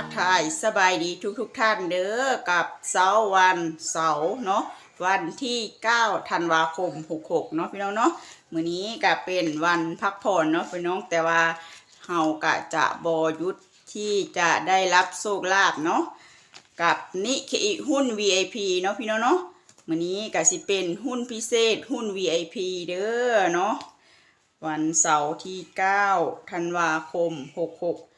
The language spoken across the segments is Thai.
ทักทายสบายดีทุกทุกท่านเด้อกับเสาร์วันเสาร์เนาะวันที่9ธันวาคม 66เนาะพี่น้องเนาะมื้อนี้ก็เป็นวันพักผ่อนเนาะพี่น้องแต่ว่าเฮาก็จะบอยุทธที่จะได้รับโชคลาภเนาะกับนิเคอิหุ้น VIP เนาะพี่น้องเนาะมื้อนี้ก็สิเป็นหุ้นพิเศษหุ้น VIP เด้อเนาะวันเสาร์ที่9ธันวาคม 66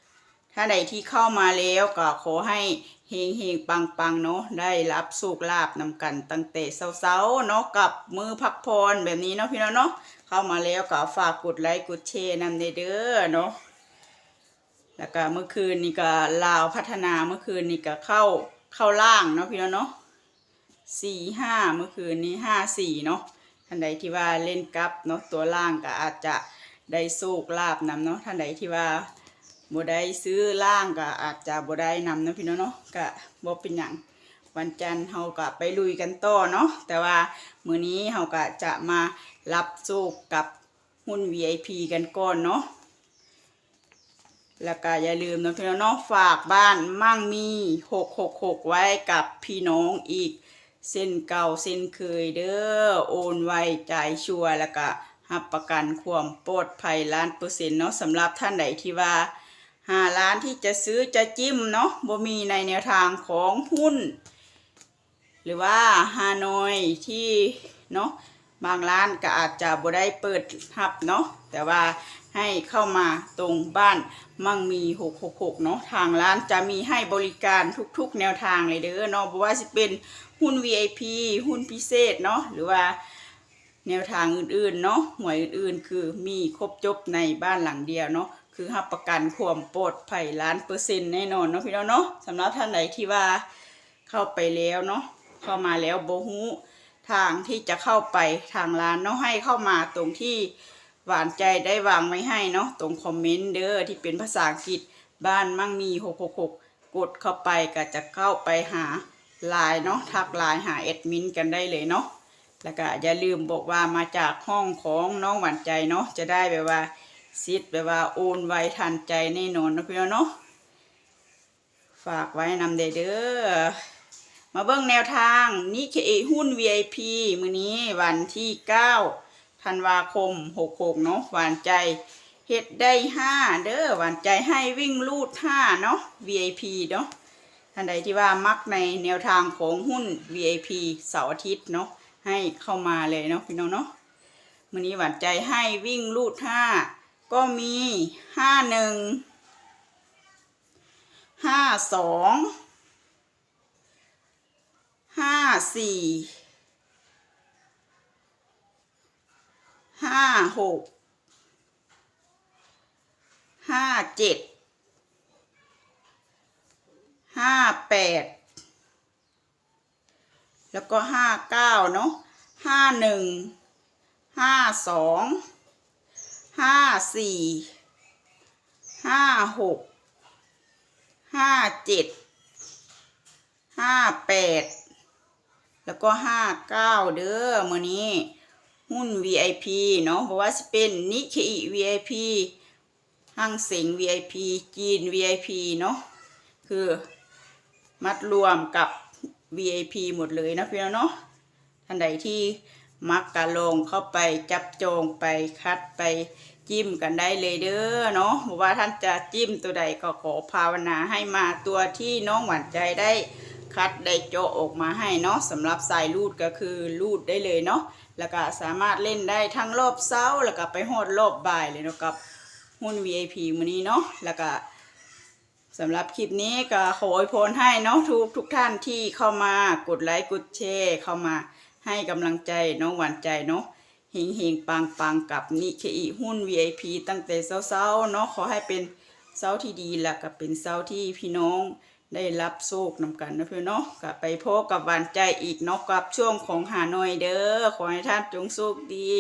ถ้าใดที่เข้ามาแล้วก็ขอให้เฮงเฮงปังปังๆเนาะได้รับสุขลาบนำกันตั้งแต่เช้าๆเนาะกับมือพักผ่อนแบบนี้เนาะพี่น้องเนาะเข้ามาแล้วก็ฝากกดไลค์กดแชร์นำในเด้อเนาะแล้วก็เมื่อคืนนี่ก็ลาวพัฒนาเมื่อคืนนี่ก็เข้าเข้าล่างเนาะพี่น้องเนาะสี่ห้าเมื่อคืนนี้ห้าสี่เนาะท่านใดที่ว่าเล่นกับเนาะตัวล่างก็อาจจะได้สุขลาบนำเนาะท่านใดที่ว่า บ่ได้ซื้อล่างก็อาจจะบ่ได้นำนะพี่น้องเนาะก็บ่เป็นหยังวันจันทร์เฮาก็ไปลุยกันต่อเนาะแต่ว่ามื้อนี้เฮาก็จะมารับโชคกับหุ้น VIP กันก่อนเนาะแล้วก็อย่าลืมนะพี่น้องเนาะฝากบ้านมั่งมี666ไว้กับพี่น้องอีก เส้นเก่าเส้นเคยเด้อโอนไวจ่ายชัวร์แล้วก็รับประกันความปลอดภัยล้านเปอร์เซ็นต์เนาะสำหรับท่านใดที่ว่า หาร้านที่จะซื้อจะจิ้มเนาะบ่มีในแนวทางของหุ้น หรือว่าฮานอยที่เนาะบางร้านก็อาจจะบ่ได้เปิดหับเนาะแต่ว่าให้เข้ามาตรงบ้านมั่งมี 666 เนาะทางร้านจะมีให้บริการทุกๆ แนวทางเลยเด้อเนาะบ่ว่าสิเป็นหุ้น VIP หุ้นพิเศษเนาะหรือว่าแนวทางอื่นๆเนาะหวยอื่นๆ คือมีครบจบในบ้านหลังเดียวเนาะ คือรับประกันความปลอดภัยล้านเปอร์เซ็นต์แน่นอนเนาะพี่น้องเนาะสำหรับท่านไหนที่ว่าเข้าไปแล้วเนาะเข้ามาแล้วโบฮูทางที่จะเข้าไปทางร้านเนาะให้เข้ามาตรงที่หวานใจได้วางไว้ให้เนาะตรงคอมเมนต์เด้อที่เป็นภาษาอังกฤษบ้านมั่งมี 666 กดเข้าไปก็จะเข้าไปหาไลน์เนาะทักไลน์หาแอดมินกันได้เลยเนาะแล้วก็อย่าลืมบอกว่ามาจากห้องของน้องหวานใจเนาะจะได้แบบว่า ซิดแบบว่าโอนไวทันใจแน่นอนนะพี่น้องเนาะฝากไว้นำเด้อมาเบิ่งแนวทางนิเคอิหุ้น VIP มือนี้วันที่ 9 ธันวาคม 66 เนาะหวานใจเฮ็ดได้ 5 เด้อหวานใจให้วิ่งลูด 5 เนาะ VIP เนาะท่านใดที่ว่ามักในแนวทางของหุ้น VIP เสาร์อาทิตย์เนาะให้เข้ามาเลยเนาะพี่น้องเนาะมือนี้หวานใจให้วิ่งลูดห้า ก็มีห้าหนึ่งห้าสองห้าสี่ห้าหกห้าเจ็ดห้าแปดแล้วก็ห้าเก้าเนาะห้าหนึ่งห้าสอง ห้าสี่ห้าหกห้าเจ็ดห้าแปดแล้วก็ห้าเก้าเด้อมื้อนี้ หุ้น VIP เนาะเพราะว่าสิเป็นนิเคอิ VIP ห้างเสง VIP จีน VIP เนาะคือมัดรวมกับ VIP หมดเลยนะพี่น้องเนาะท่านใดที่ มักกะลงเข้าไปจับจองไปคัดไปจิ้มกันได้เลยเด้อเนาะบอกว่าท่านจะจิ้มตัวใดก็ขอภาวนาให้มาตัวที่น้องหวานใจได้คัดได้เจออกมาให้เนาะสำหรับสายรูดก็คือรูดได้เลยเนาะแล้วก็สามารถเล่นได้ทั้งรอบเช้าแล้วก็ไปฮอดรอบบ่ายเลยเนาะกับหุ้น VIP มื้อนี้เนาะแล้วก็สำหรับคลิปนี้ก็ขออวยพรให้เนาะทุกทุกท่านที่เข้ามากดไลค์กดแชร์เข้ามา ให้กำลังใจน้องหวานใจเนาะเฮงเฮงปังปังกับนิเคอิหุ้น VIP ตั้งแต่เช้าๆเนาะขอให้เป็นเช้าที่ดีและก็เป็นเช้าที่พี่น้องได้รับโชคนำกันนะเพื่อนเนาะกับไปพบกับหวานใจอีกเนาะกับช่วงของหาหน่อยเด้อขอให้ท่านจงโชคดี